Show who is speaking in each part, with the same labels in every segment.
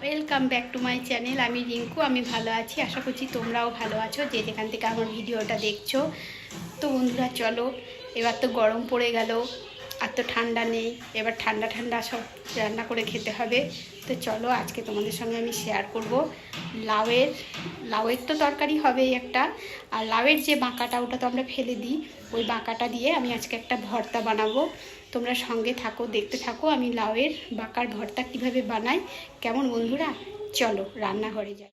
Speaker 1: Welcome back to my channel আমি রিঙ্কু, আমি ভালো আছি। আশা করছি তোমরাও ভালো আছো, যে যেখান থেকে আমার ভিডিওটা দেখছ। তো বন্ধুরা, চলো, এবার তো গরম পড়ে গেল। আর তো ঠান্ডা নেই। এবার ঠান্ডা ঠান্ডা সব রান্না করে খেতে হবে। তো চলো আজকে তোমাদের সঙ্গে আমি শেয়ার করব। লাউয়ের লাউয়ের তো তরকারি হবেই একটা। আর লাউয়ের যে বাঁকাটা, ওটা তো আমরা ফেলে দিই। ওই বাঁকাটা দিয়ে আমি আজকে একটা ভর্তা বানাবো। তোমরা সঙ্গে থাকো, দেখতে থাকো আমি লাউয়ের বাঁকার ভর্তা কীভাবে বানাই। কেমন বন্ধুরা? চলো রান্নাঘরে যাই।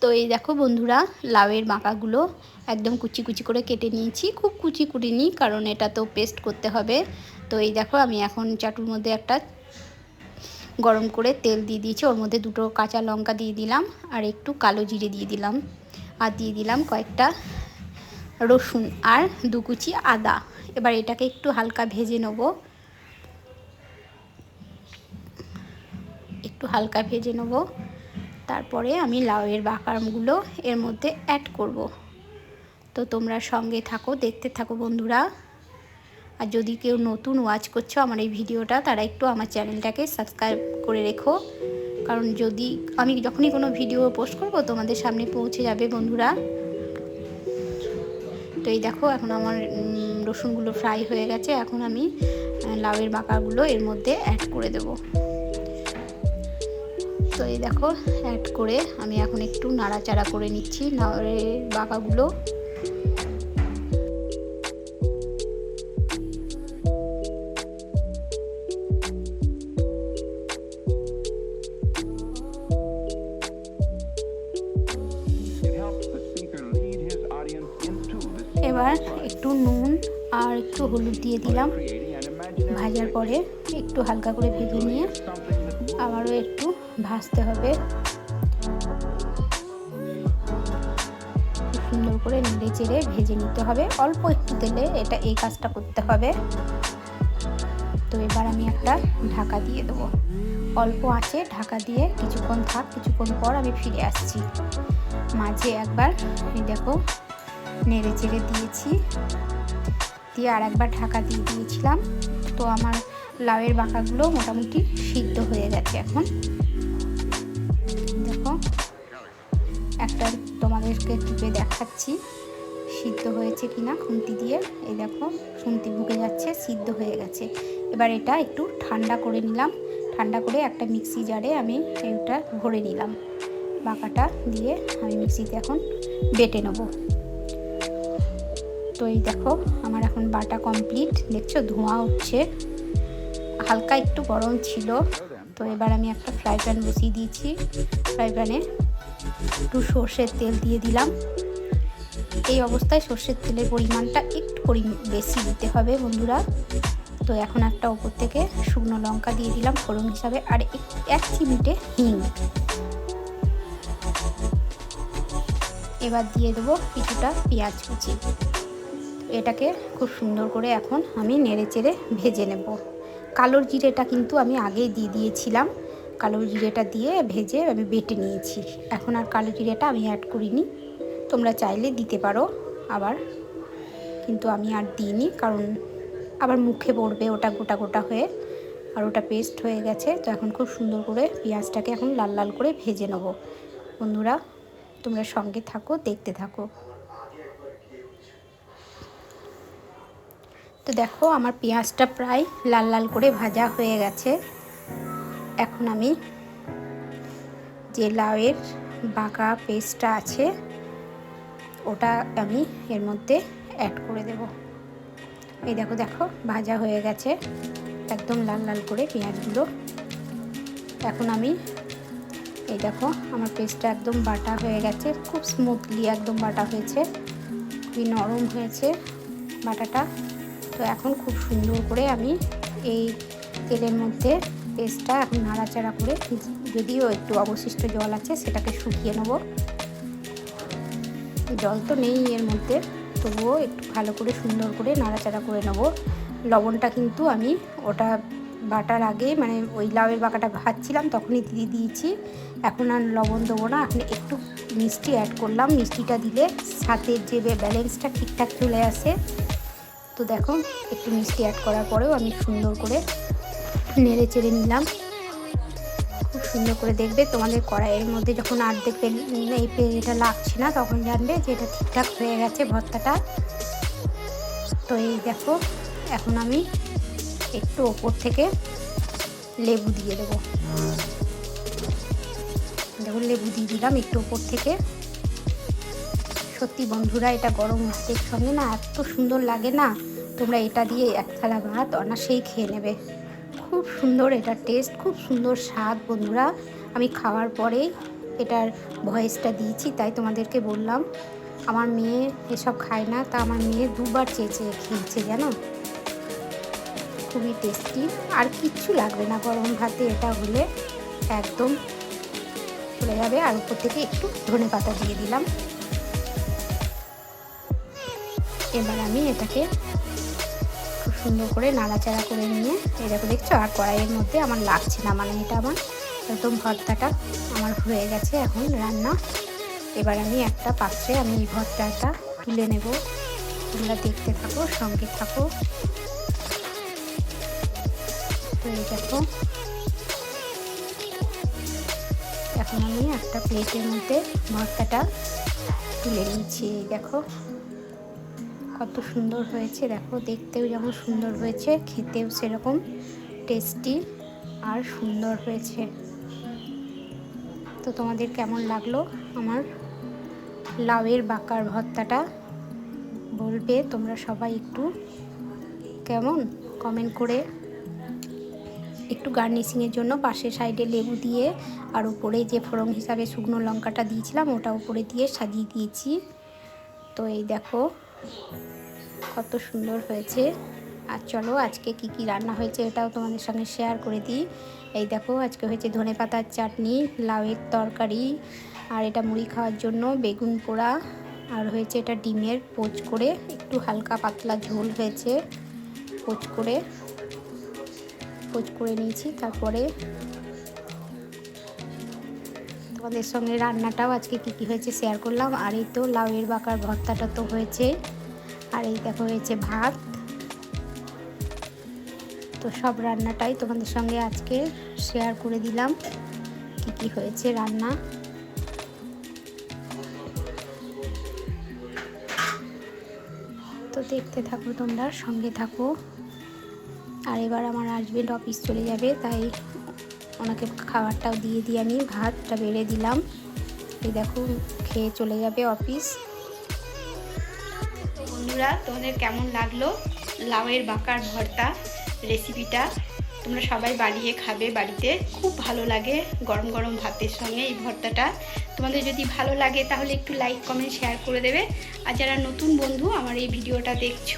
Speaker 1: তো এই দেখো বন্ধুরা, লাউয়ের বাঁকাগুলো একদম কুচি কুচি করে কেটে নিয়েছি। খুব কুচি কুটিনি, কারণ এটা তো পেস্ট করতে হবে। তো এই দেখো, আমি এখন চাটুর মধ্যে একটা গরম করে তেল দিয়ে দিয়েছি। ওর মধ্যে দুটো কাঁচা লঙ্কা দিয়ে দিলাম আর একটু কালো জিরে দিয়ে দিলাম। আর দিয়ে দিলাম কয়েকটা রসুন আর দু কুচি আদা। এবার এটাকে একটু হালকা ভেজে নেব। একটু হালকা ভেজে নেব। তারপরে আমি লাউয়ের বাকারগুলো এর মধ্যে অ্যাড করব। তো তোমরা সঙ্গে থাকো, দেখতে থাকো বন্ধুরা। আর যদি কেউ নতুন ওয়াচ করছ আমার এই ভিডিওটা, তারা একটু আমার চ্যানেলটাকে সাবস্ক্রাইব করে রেখো। কারণ যদি আমি যখনই কোনো ভিডিও পোস্ট করব, তোমাদের সামনে পৌঁছে যাবে বন্ধুরা। তো এই দেখো, এখন আমার রসুনগুলো ফ্রাই হয়ে গেছে। এখন আমি লাউয়ের বাঁকাগুলো এর মধ্যে অ্যাড করে দেব। তো এই দেখো অ্যাড করে আমি এখন একটু নাড়াচাড়া করে নিচ্ছি লাউয়ের বাঁকাগুলো। এবার একটু নুন আর একটু হলুদ দিয়ে দিলাম। ভাজার পরে একটু হালকা করে ভেজে নিয়ে আবারও একটু ভাজতে হবে। সুন্দর করে নেড়ে চেড়ে ভেজে নিতে হবে। অল্প একটু তেলে এটা এই কাজটা করতে হবে। তো এবার আমি একটা ঢাকা দিয়ে দেবো। অল্প আছে, ঢাকা দিয়ে কিছুক্ষণ থাক, কিছুক্ষণ পর আমি ফিরে আসছি। মাঝে একবার দেখো নেড়ে চেড়ে দিয়েছি। দিয়ে আর একবার ঢাকা দিয়ে দিয়েছিলাম। তো আমার লাউয়ের বাঁকাগুলো মোটামুটি সিদ্ধ হয়ে গেছে এখন। দেখো, একটা তোমাদেরকে টিপে দেখাচ্ছি। সিদ্ধ হয়েছে কিনা খুন্তি দিয়ে। এই দেখো, খুন্তি ঢুকে যাচ্ছে, সিদ্ধ হয়ে গেছে। এবার এটা একটু ঠান্ডা করে নিলাম। ঠান্ডা করে একটা মিক্সি জারে আমি এটা ভরে নিলাম। বাঁকাটা দিয়ে আমি মিক্সিতে এখন বেটে নেব। তো এই দেখো, আমার এখন বাটা কমপ্লিট দেখছ, ধোঁয়া উঠছে। হালকা একটু গরম ছিল। তো এবার আমি একটা ফ্রাই প্যান বসিয়ে দিয়েছি। ফ্রাই প্যানে একটু সর্ষের তেল দিয়ে দিলাম। এই অবস্থায় সর্ষের তেলের পরিমাণটা একটু বেশি দিতে হবে বন্ধুরা। তো এখন একটা ওপর থেকে শুকনো লঙ্কা দিয়ে দিলাম, ফোড়ন হিসাবে, আর এক চিমিটে হিং। এবার দিয়ে দেবো কিছুটা পেঁয়াজ কুচি। এটাকে খুব সুন্দর করে এখন আমি নেড়ে চেড়ে ভেজে নেব। কালোর জিরেটা কিন্তু আমি আগেই দিয়ে দিয়েছিলাম। কালো জিরেটা দিয়ে ভেজে আমি বেটে নিয়েছি। এখন আর কালো জিরেটা আমি অ্যাড করিনি। তোমরা চাইলে দিতে পারো আবার। কিন্তু আমি আর দিইনি কারণ আবার মুখে পড়বে ওটা গোটা গোটা হয়ে। আর ওটা পেস্ট হয়ে গেছে। তো এখন খুব সুন্দর করে পেঁয়াজটাকে এখন লাল লাল করে ভেজে নেব। বন্ধুরা, তোমরা সঙ্গে থাকো, দেখতে থাকো। তো দেখো, আমার পেঁয়াজটা প্রায় লাল লাল করে ভাজা হয়ে গেছে। এখন আমি যে লাউয়ের বাঁকা পেস্টটা আছে, ওটা আমি এর মধ্যে অ্যাড করে দেব। এই দেখো দেখো, ভাজা হয়ে গেছে। একদম লাল লাল করে পেঁয়াজগুলো। এখন আমি, এই দেখো, আমার পেস্টটা একদম বাটা হয়ে গেছে। খুব স্মুথলি একদম বাটা হয়েছে। খুবই নরম হয়েছে বাটাটা। তো এখন খুব সুন্দর করে আমি এই তেলের মধ্যে পেস্টটা এখন নাড়াচাড়া করে যদিও একটু অবশিষ্ট জল আছে, সেটাকে শুকিয়ে নেব। জল তো নেই এর মধ্যে, তবুও একটু ভালো করে সুন্দর করে নাড়াচাড়া করে নেব। লবণটা কিন্তু আমি ওটা বাটার আগে মানে ওই লাউয়ের বাঁকাটা ভাজছিলাম, তখনই দিয়ে দিয়েছি। এখন আর লবণ দেবো না, এখন একটু মিষ্টি অ্যাড করলাম। মিষ্টিটা দিলে সাথে যে ব্যালেন্সটা ঠিকঠাক চলে আসে। তো দেখো, একটু মিষ্টি অ্যাড করার পরেও আমি সুন্দর করে নেড়ে চেড়ে নিলাম। খুব সুন্দর করে দেখবে তোমাদের কড়াইয়ের মধ্যে যখন আর দেখবে এই এটা লাগছে না, তখন জানবে যে এটা ঠিকঠাক হয়ে গেছে ভর্তাটা। তো এই দেখো, এখন আমি একটু ওপর থেকে লেবু দিয়ে দেবো। দেখো, লেবু দিয়ে দিলাম একটু ওপর থেকে। সত্যি বন্ধুরা, এটা গরম ভাতের সঙ্গে না এত সুন্দর লাগে না। তোমরা এটা দিয়ে এক থালা ভাত অনাসেই খেয়ে নেবে। খুব সুন্দর এটার টেস্ট খুব সুন্দর স্বাদ বন্ধুরা। আমি খাওয়ার পরেই এটার ভয়েসটা দিয়েছি, তাই তোমাদেরকে বললাম, আমার মেয়ে এসব খায় না, তা আমার মেয়ে দুবার চেয়ে চেয়ে খেয়েছে, জানো? খুবই টেস্টি আর কিচ্ছু লাগবে না গরম ভাতে, এটা হলে একদম চলে যাবে। আর উপর থেকে একটু ধনে পাতা দিয়ে দিলাম। এবার আমি এটাকে খুব সুন্দর করে নাড়াচাড়া করে নিয়ে দেখো দেখছ? আর কড়াইয়ের মধ্যে আমার লাগছে না মানে এটা আমার একদম ভর্তাটা আমার হয়ে গেছে এখন রান্না। এবার আমি একটা পাত্রে আমি এই ভর্তাটা তুলে নেব। তোমরা দেখতে থাকো, সঙ্গে থাকো। দেখো। এখন আমি একটা প্লেটের মধ্যে ভর্তাটা তুলে নিচ্ছি দেখো। কত সুন্দর হয়েছে, দেখো, দেখতেও যেমন সুন্দর হয়েছে, খেতেও সেরকম টেস্টি আর সুন্দর হয়েছে। তো তোমাদের কেমন লাগল আমার লাউয়ের বাঁকার ভর্তাটা? বলবে তোমরা সবাই একটু, কেমন? কমেন্ট করে একটু গার্নিশিংয়ের জন্য পাশের সাইডে লেবু দিয়ে আর উপরে যে ফোড়ন হিসাবে শুকনো লঙ্কাটা দিয়েছিলাম, ওটা উপরে দিয়ে সাজিয়ে দিয়েছি। তো এই দেখো কত সুন্দর হয়েছে। আর চলো আজকে কি কি রান্না হয়েছে এটাও তোমাদের সঙ্গে শেয়ার করে দিই। এই দেখো, আজকে হয়েছে ধনে পাতার চাটনি, লাউয়ের তরকারি, আর এটা মুড়ি খাওয়ার জন্য বেগুন পোড়া, আর হয়েছে এটা ডিমের পোচ করে একটু হালকা পাতলা ঝোল হয়েছে, পোচ করে পোচ করে নিয়েছি, তারপরে তোমাদের সঙ্গে রান্নাটাও আজকে কী কী হয়েছে শেয়ার করলাম। আর এই তো লাউয়ের বাঁকার ভর্তাটা তো হয়েছে। আর এই দেখো হয়েছে ভাত। তো সব রান্নাটাই তোমাদের সঙ্গে আজকে শেয়ার করে দিলাম, কি কি হয়েছে রান্না। তো দেখতে থাকো তোমরা, সঙ্গে থাকো। আর এবার আমার হাজবেন্ড অফিস চলে যাবে, তাই ওনাকে খাবারটাও দিয়ে দিয়ে আমি, ভাতটা বেড়ে দিলাম। এই দেখো, খেয়ে চলে যাবে অফিস। বন্ধুরা, তোমাদের কেমন লাগল? লাউয়ের বাঁকার ভর্তা রেসিপিটা তোমরা সবাই বানিয়ে খাবে বাড়িতে। খুব ভালো লাগে গরম গরম ভাতের সঙ্গে এই ভর্তাটা। তোমাদের যদি ভালো লাগে, তাহলে একটু লাইক কমেন্ট শেয়ার করে দেবে। আর যারা নতুন বন্ধু, আমার এই ভিডিওটা দেখছ,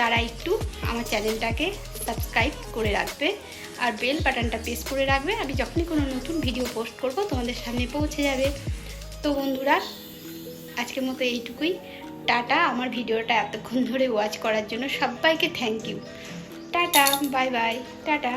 Speaker 1: তারা একটু আমার চ্যানেলটাকে সাবস্ক্রাইব করে রাখবে। আর বেল বাটনটা প্রেস করে রাখবে। আমি যখনই কোনো নতুন ভিডিও পোস্ট করব, তোমাদের সামনে পৌঁছে যাবে। তো বন্ধুরা, আজকের মতো এইটুকুই। টাটা, আমার ভিডিওটা এতক্ষণ ধরে ওয়াচ করার জন্য সবাইকে thank you tata bye bye tata.